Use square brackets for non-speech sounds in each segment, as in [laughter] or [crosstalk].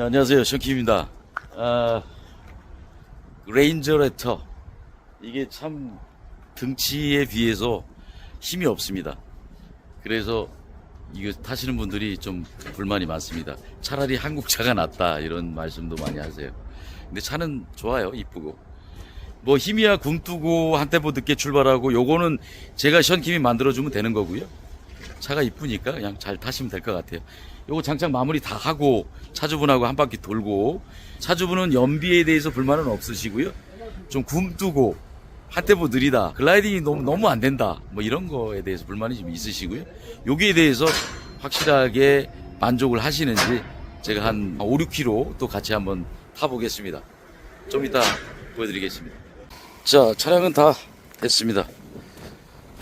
네, 안녕하세요. 션키입니다. 아, 레인저 레터. 이게 참 등치에 비해서 힘이 없습니다. 그래서 이거 타시는 분들이 좀 불만이 많습니다. 차라리 한국 차가 낫다 이런 말씀도 많이 하세요. 근데 차는 좋아요. 이쁘고. 뭐 힘이야 굼뜨고 한 템포 늦게 출발하고 요거는 제가 션킴이 만들어주면 되는 거고요. 차가 이쁘니까 그냥 잘 타시면 될 것 같아요. 요거 장착 마무리 다 하고 차주분하고 한 바퀴 돌고 차주분은 연비에 대해서 불만은 없으시고요. 좀 굼뜨고 한 템포 느리다. 글라이딩이 너무 너무 안 된다. 뭐 이런 거에 대해서 불만이 좀 있으시고요. 여기에 대해서 확실하게 만족을 하시는지 제가 한 5, 6km 또 같이 한번 타보겠습니다. 좀 이따 보여드리겠습니다. 자, 차량은 다 됐습니다.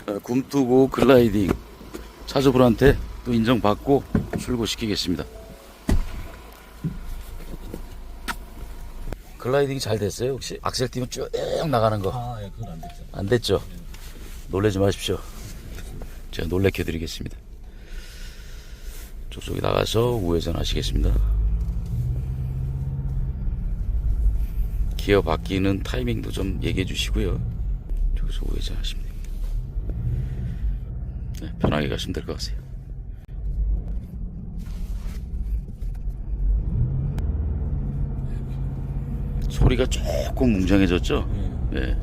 어, 굼뜨고 글라이딩 차주분한테 또 인정받고 출고시키겠습니다. 글라이딩이 잘 됐어요 혹시? 악셀 띄면 쭉 나가는 거안 아, 예, 그건 안 됐죠. 됐죠? 놀라지 마십시오. 제가 놀래켜 드리겠습니다. 저쪽에 나가서 우회전 하시겠습니다. 기어 바뀌는 타이밍도 좀 얘기해 주시고요. 저기서 우회전 하시면 됩니다. 네, 편하게 가시면 될 것 같아요. 소리가 조금 웅장해졌죠? 예. 네.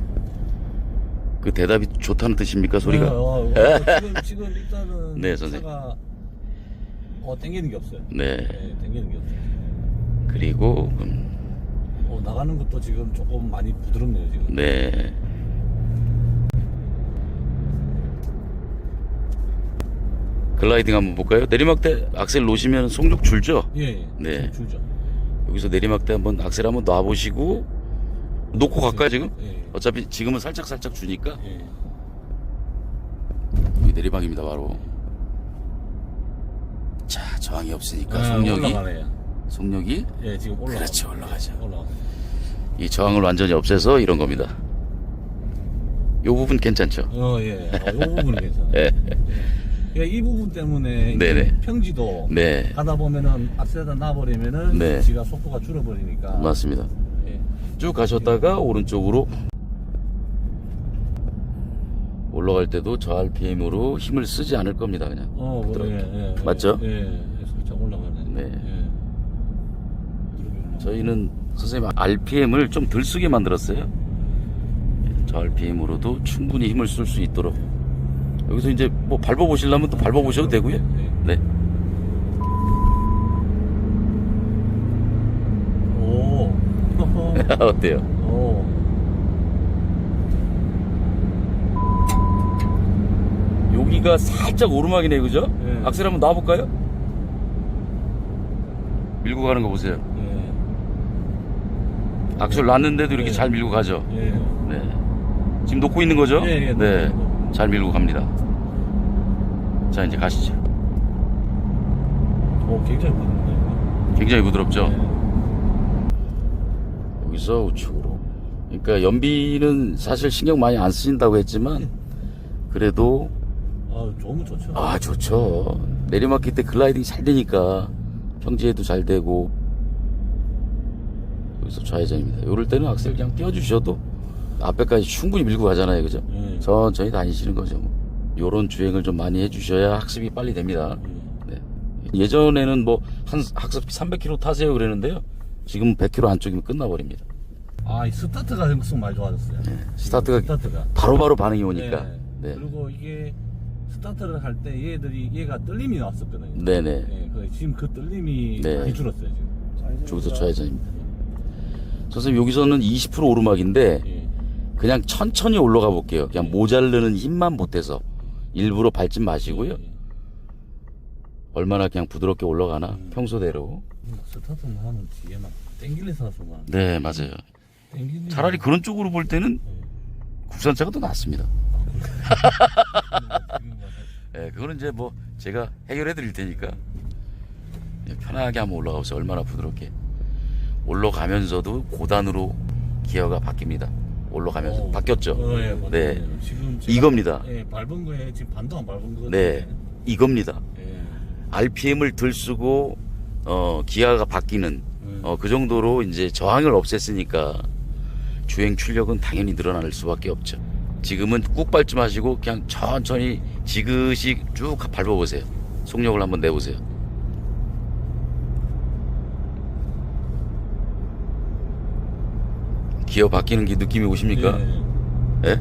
그 대답이 좋다는 뜻입니까, 소리가? 어, 어, 어, 지금, 지금 일단은 [laughs] 네, 선생님. 차가 어, 땡기는 게 없어요. 네. 네, 땡기는 게 없어요. 그리고, 음, 어, 나가는 것도 지금 조금 많이 부드럽네요, 지금. 네. 글라이딩 한번 볼까요? 내리막 때 악셀 놓으시면 속력 줄죠? 예, 예. 네. 좀 줄죠. 여기서 내리막 때 한번 악셀 한번 놔보시고, 놓고 갈까요, 지금? 예. 어차피 지금은 살짝 살짝 주니까. 예. 여기 내리막입니다, 바로. 자, 저항이 없으니까 아, 속력이, 올라가네요. 속력이 예, 지금 올라가. 그렇죠, 올라가죠. 올라가. 이 저항을 완전히 없애서 이런 겁니다. 요 부분 괜찮죠? 어, 예. 어, 이 부분은 괜찮아요. [laughs] 예. 그러니까 이 부분 때문에 네네. 평지도 네. 가다 보면은 악셀에다 놔버리면은 네. 지가 속도가 줄어버리니까. 맞습니다. 예. 쭉 가셨다가 오른쪽으로 올라갈 때도 저 RPM으로 힘을 쓰지 않을 겁니다. 그냥. 어, 뭐, 부드럽게. 예, 예, 맞죠? 예, 예, 살짝 올라가네. 네. 예. 저희는 선생님 RPM을 좀 덜 쓰게 만들었어요. 저 RPM으로도 충분히 힘을 쓸 수 있도록. 여기서 이제 뭐 밟아보시려면 또 밟아보셔도 되고요. 네. 네. 오. [laughs] 어때요? 오. 여기가 살짝 오르막이네, 그죠? 네. 악셀 한번 놔볼까요? 밀고 가는 거 보세요. 예. 악셀 놨는데도 이렇게 네. 잘 밀고 가죠. 예. 네. 지금 놓고 있는 거죠? 예, 예, 놓고 네. 잘 밀고 갑니다. 자, 이제 가시죠. 오, 굉장히 부드럽네. 굉장히 부드럽죠? 예. 여기서 우측으로. 그러니까 연비는 사실 신경 많이 안 쓰신다고 했지만 [laughs] 그래도 아, 좋으면 좋죠. 아 좋죠. 내리막길 때 글라이딩이 잘 되니까 평지에도 잘 되고 여기서 좌회전입니다. 이럴 때는 악셀 그냥 띄워주셔도 앞에까지 충분히 밀고 가잖아요, 그죠? 예. 천천히 다니시는 거죠. 뭐. 요런 주행을 좀 많이 해주셔야 학습이 빨리 됩니다. 예. 네. 예전에는 뭐 한 학습 300km 타세요 그랬는데요. 지금 100km 안쪽이면 끝나버립니다. 아, 이 스타트가 형성 많이 좋아졌어요. 네. 스타트가 스타트가. 바로바로 반응이 오니까. 예. 네. 그리고 이게 스타트를 할 때 얘들이 얘가 떨림이 나왔었거든요. 네네. 예, 그 지금 그 떨림이 네. 많이 줄었어요 지금. 저기서 좌회전입니다. 선생님 여기서는 20% 오르막인데 예. 그냥 천천히 올라가 볼게요. 그냥 모자르는 힘만 보태서 일부러 밟지 마시고요. 예. 얼마나 그냥 부드럽게 올라가나 평소대로. 스타트만 하면 뒤에 막 땡길래 사서만 네 맞아요. 땡길래 차라리 그런 쪽으로 볼 때는 국산차가 더 낫습니다. 네, [laughs] 그거는 이제 뭐 제가 해결해 드릴 테니까 네, 편하게 한번 올라가 보세요. 얼마나 부드럽게 올라가면서도 고단으로 기어가 바뀝니다. 올라가면서 어, 바뀌었죠. 어, 예. 네. 지금 제가, 이겁니다. 예, 밟은 거에 지금 반도 안 밟은 거. 네, 이겁니다. 예. RPM을 덜 쓰고 어, 기아가 바뀌는 예. 어, 그 정도로 이제 저항을 없앴으니까 주행 출력은 당연히 늘어날 수밖에 없죠. 지금은 꾹 밟지 마시고 그냥 천천히 지그시 쭉 밟아보세요. 속력을 한번 내보세요. 기어 바뀌는 게 느낌이 오십니까? 예. 예?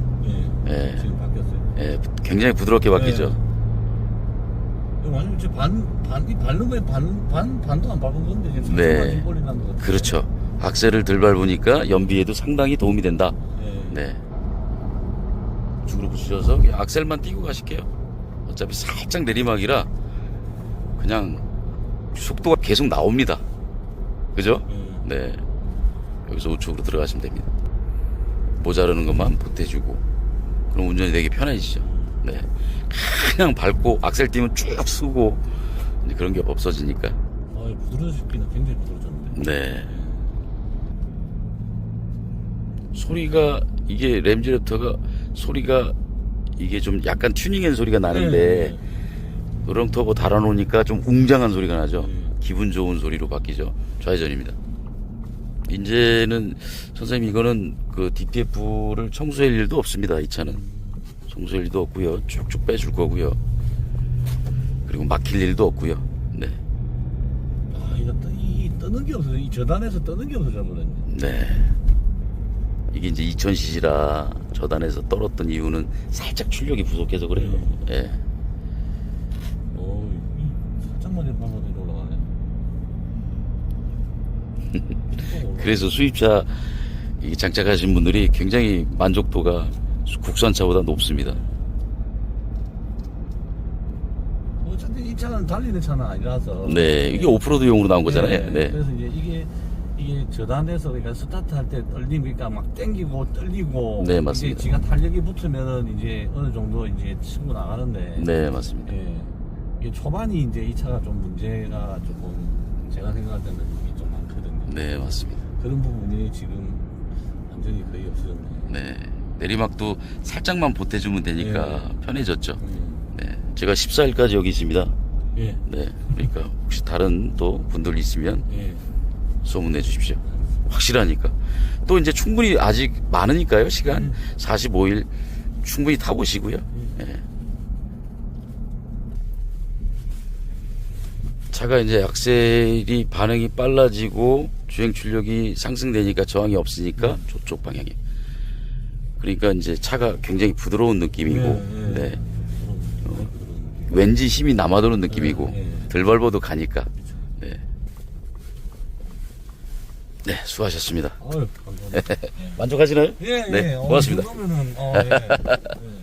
예. 예. 지금 바뀌었어요. 예, 굉장히 부드럽게 바뀌죠. 예. 이거 완전 지금 반, 반, 이 밟는 거에 반, 반, 반도 안 밟은 건데 지금 네. 난것 같아요. 그렇죠. 악셀을 덜 밟으니까 연비에도 상당히 도움이 된다. 예. 네. 우측으로 붙이셔서 그냥 악셀만 띄고 가실게요. 어차피 살짝 내리막이라 그냥 속도가 계속 나옵니다. 그죠? 예. 네. 여기서 우측으로 들어가시면 됩니다. 모자르는 것만 보태주고 그럼 운전이 되게 편해지죠. 네. 그냥 밟고 악셀 띄면 쭉 쓰고 이제 그런 게 없어지니까. 아, 부드러워지기는 굉장히 부드러워졌는데. 네. 소리가 이게 램지랩터가 소리가 이게 좀 약간 튜닝한 소리가 나는데 네. 으렁 터보 달아놓으니까 좀 웅장한 소리가 나죠. 네. 기분 좋은 소리로 바뀌죠. 좌회전입니다. 이제는 선생님 이거는 그 DPF를 청소할 일도 없습니다. 이 차는 청소할 일도 없고요. 쭉쭉 빼줄 거고요. 그리고 막힐 일도 없고요. 네, 아, 이거 떠, 이 떠는 게 없어서 이 저단에서 떠는 게 없어져 버렸네. 네. 이게 이제 2000cc라 저단에서 떨었던 이유는 살짝 출력이 부족해서 그래요. 예. 오, 이 살짝만 이리 올라가네. [laughs] 그래서 수입차 이 장착하신 분들이 굉장히 만족도가 국산차보다 높습니다. 어차피 이 차는 달리는 차는 아니라서. 네, 이게 오프로드용으로 나온 거잖아요. 네. 그래서 이제 이게 이게 저단에서 그러니까 스타트 할 때 떨림 그러니까 막 땡기고 떨리고. 네, 맞습니다. 이게 지가 탄력이 붙으면은 이제 어느 정도 이제 치고 나가는데. 네, 맞습니다. 예. 이게 초반이 이제 이 차가 좀 문제가 조금 제가 생각할 때는. 네, 맞습니다. 그런 부분이 지금 완전히 거의 없어졌네. 네. 내리막도 살짝만 보태주면 되니까 편해졌죠. 음. 네. 제가 14일까지 여기 있습니다. 예. 네. 그러니까 혹시 다른 또 분들 있으면 예. 소문내 주십시오. 확실하니까. 또 이제 충분히 아직 많으니까요. 시간 음. 45일 충분히 타보시고요. 예. 차가 이제 악셀이 반응이 빨라지고 주행 출력이 상승되니까 저항이 없으니까 저쪽 방향에. 그러니까 이제 차가 굉장히 부드러운 느낌이고, [laughs] 예, 예. 네. 어. 왠지 힘이 남아도는 느낌이고, 예, 예. 덜 밟아도 가니까. 네. 네, 수고하셨습니다. 아유. 만족하시나요? 예, 네, 예. 어, 고맙습니다. 어, 예. 예.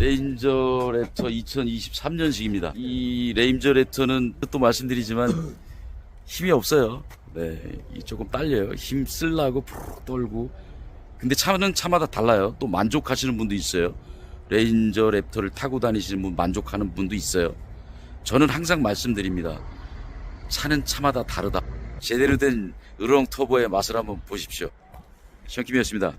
레인저 랩터 2023년식입니다. 이 레인저 랩터는 또 말씀드리지만 힘이 없어요. 네, 이 조금 딸려요. 힘 쓸라고 푸르륵 떨고. 근데 차는 차마다 달라요. 또 만족하시는 분도 있어요. 레인저 랩터를 타고 다니시는 분 만족하는 분도 있어요. 저는 항상 말씀드립니다. 차는 차마다 다르다. 제대로 된 으렁 터보의 맛을 한번 보십시오. 시원킴이었습니다.